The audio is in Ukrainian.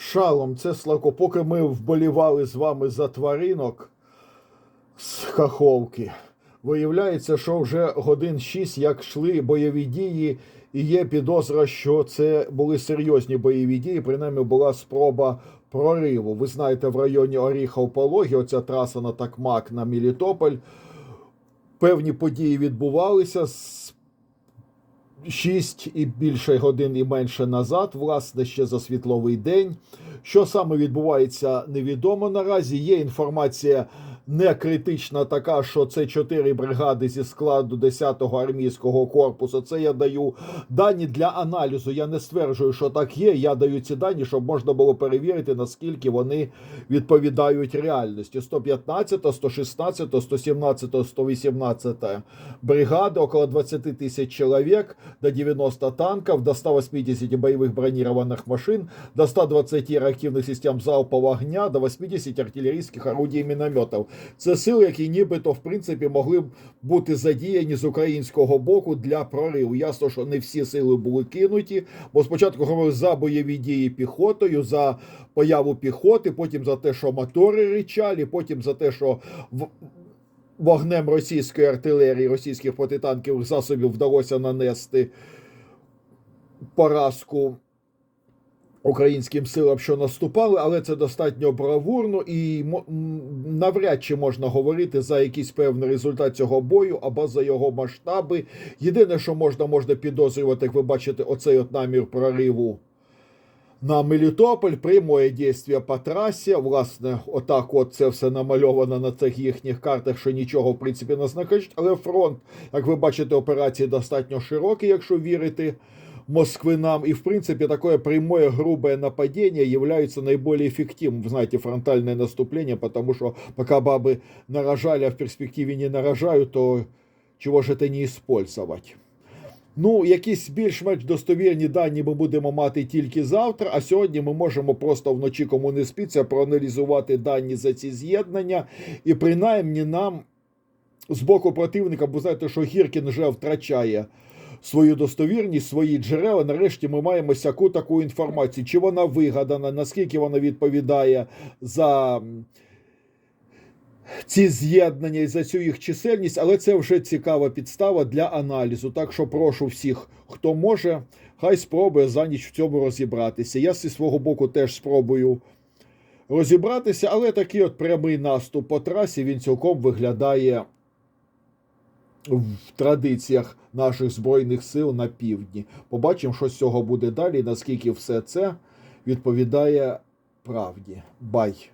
Шалом, це Славко. Поки ми вболівали з вами за тваринок з Каховки, виявляється, що вже годин шість, як йшли бойові дії, і є підозра, що це були серйозні бойові дії. Принаймні була спроба прориву. Ви знаєте, в районі Оріхов Пологі, оця траса на Такмак на Мілітополь. Певні події відбувалися 6 і більше годин і менше назад, власне, ще за світловий день. Що саме відбувається, невідомо наразі. Є інформація не критична, така, що це чотири бригади зі складу 10-го армійського корпусу. Це я даю дані для аналізу. Я не стверджую, що так є. Я даю ці дані, щоб можна було перевірити, наскільки вони відповідають реальності. 115, 116, 117, 118 бригади, около 20 тисяч чоловік, до 90 танків, до 180 бойових бронірованих машин, до 120 реактивних систем залпового огня, до 80 артилерійських орудій і мінометів. Це сили, які нібито в принципі могли б бути задіяні з українського боку для прориву. Ясно, що не всі сили були кинуті, бо спочатку говорили за бойові дії піхотою, за появу піхоти, потім за те, що мотори ричалі, потім за те, що вогнем російської артилерії, російських протитанкових засобів вдалося нанести поразку українським силам, що наступали, але це достатньо бравурно і навряд чи можна говорити за якийсь певний результат цього бою або за його масштаби. Єдине, що можна, можна підозрювати, як ви бачите, оцей от намір прориву. На Мелітополь прямое дійство по трасі. Власне, отак от це все намальовано на цих їхніх картах, що нічого в принципі не значить. Але фронт, як ви бачите, операції достатньо широкий, якщо вірити москвинам. И, в принципе, такое прямое грубое нападение является наиболее эффективным. Вы знаете, фронтальное наступление, потому что пока бабы нарожали, а в перспективе не нарожают, то чего ж это не использовать? Ну, якісь більш-менш достовірні дані ми будемо мати тільки завтра. А сьогодні ми можемо просто вночі, кому не спиться, проаналізувати дані за ці з'єднання, і принаймні нам з боку противника, бо знаєте, що Гіркін вже втрачає свою достовірність, свої джерела. Нарешті ми маємо всяку таку інформацію, чи вона вигадана, наскільки вона відповідає за ці з'єднання і за цю їх чисельність, але це вже цікава підстава для аналізу. Так що прошу всіх, хто може, хай спробує за ніч в цьому розібратися. Я зі свого боку теж спробую розібратися, але такий от прямий наступ по трасі він цілком виглядає в традиціях наших збройних сил на півдні. Побачимо, що з цього буде далі, наскільки все це відповідає правді. Бай!